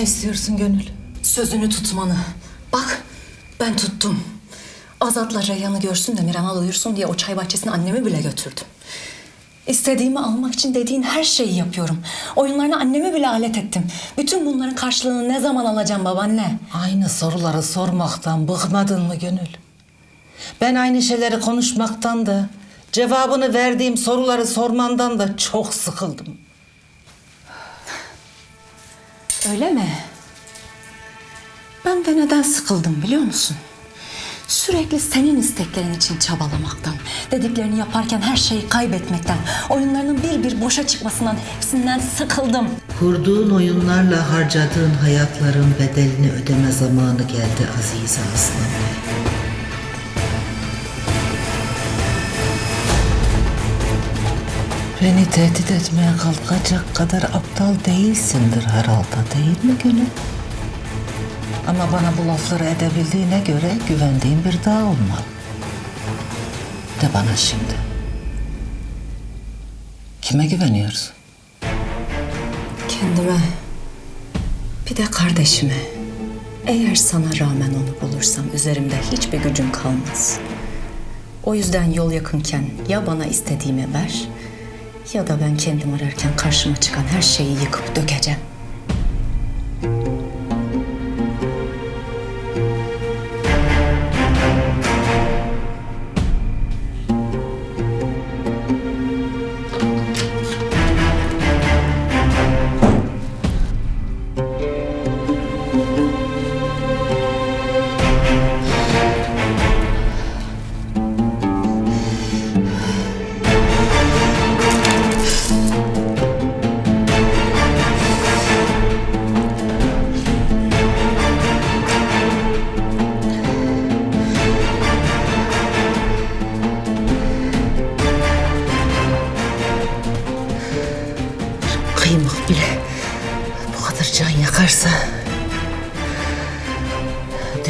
Ne istiyorsun Gönül? Sözünü tutmanı. Bak ben tuttum. Azat'la Reyhan'ı görsün de Miran'a duyursun diye o çay bahçesine annemi bile götürdüm. İstediğimi almak için dediğin her şeyi yapıyorum. Oyunlarına annemi bile alet ettim. Bütün bunların karşılığını ne zaman alacağım babaanne? Aynı soruları sormaktan bıkmadın mı Gönül? Ben aynı şeyleri konuşmaktan da cevabını verdiğim soruları sormandan da çok sıkıldım. Öyle mi? Ben de neden sıkıldım biliyor musun? Sürekli senin isteklerin için çabalamaktan, dediklerini yaparken her şeyi kaybetmekten, oyunlarının bir bir boşa çıkmasından hepsinden sıkıldım. Kurduğun oyunlarla harcadığın hayatların bedelini ödeme zamanı geldi Azize Aslan. Beni tehdit etmeye kalkacak kadar aptal değilsindir herhalde değil mi Gönül? Ama bana bu lafları edebildiğine göre güvendiğin bir dağ olmalı. De bana şimdi. Kime güveniyorsun? Kendime, bir de kardeşime. Eğer sana rağmen onu bulursam üzerimde hiçbir gücüm kalmaz. O yüzden yol yakınken ya bana istediğimi ver ya da ben kendim ararken karşıma çıkan her şeyi yıkıp dökeceğim.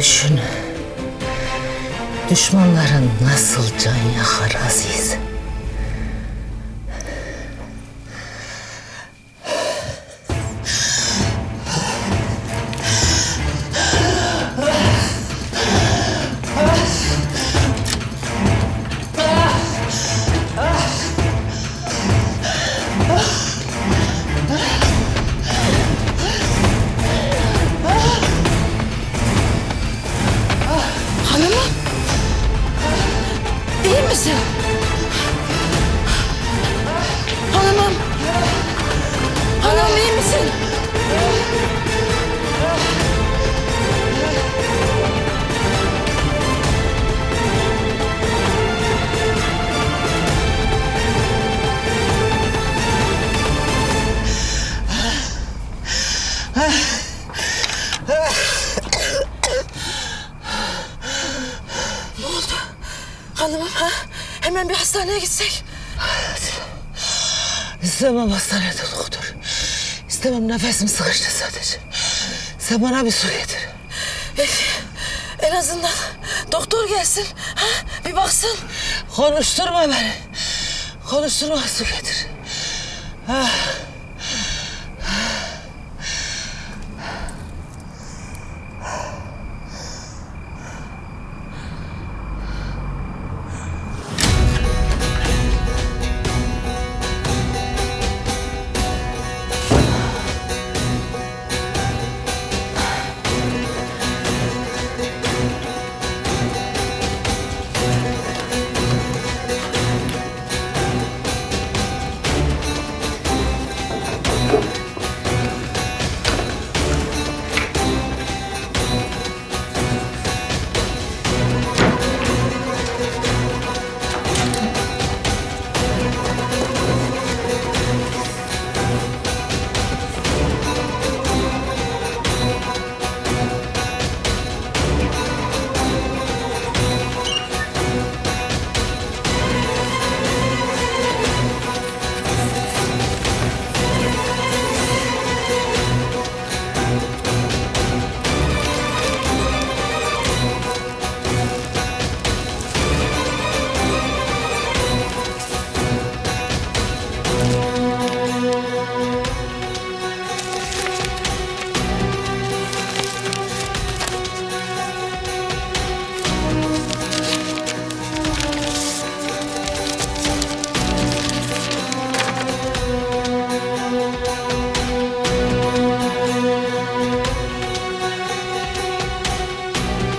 Düşün. Düşmanların nasıl can yakar Aziz? Misin? Hanımım. Hanım iyi misin? Ne oldu? Hanımım ha? Hemen bir hastaneye gitsek. İstemem hastanede doktor. İstemem nefesim sıkıştı sadece. Sen bana bir su getir. Peki. En azından doktor gelsin. Ha? Bir baksın. Konuşturma beni. Konuşturma su getir.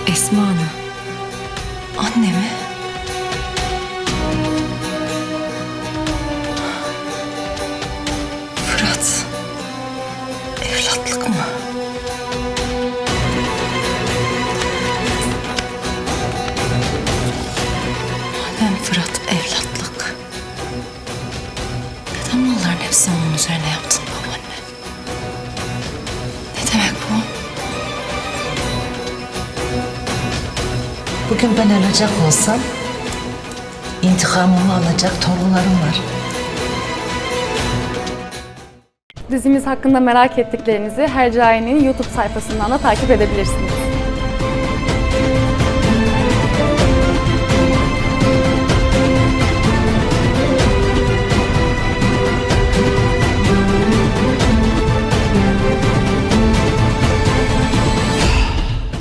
Esma Ana. Annemi. Fırat. Evlatlık mı? Madem Fırat evlatlık. Neden bunların hepsini onun üzerine yaptın baba? Ben ölecek olsam intikamımı alacak torunlarım var. Dizimiz hakkında merak ettiklerinizi Hercai'nin YouTube sayfasından da takip edebilirsiniz.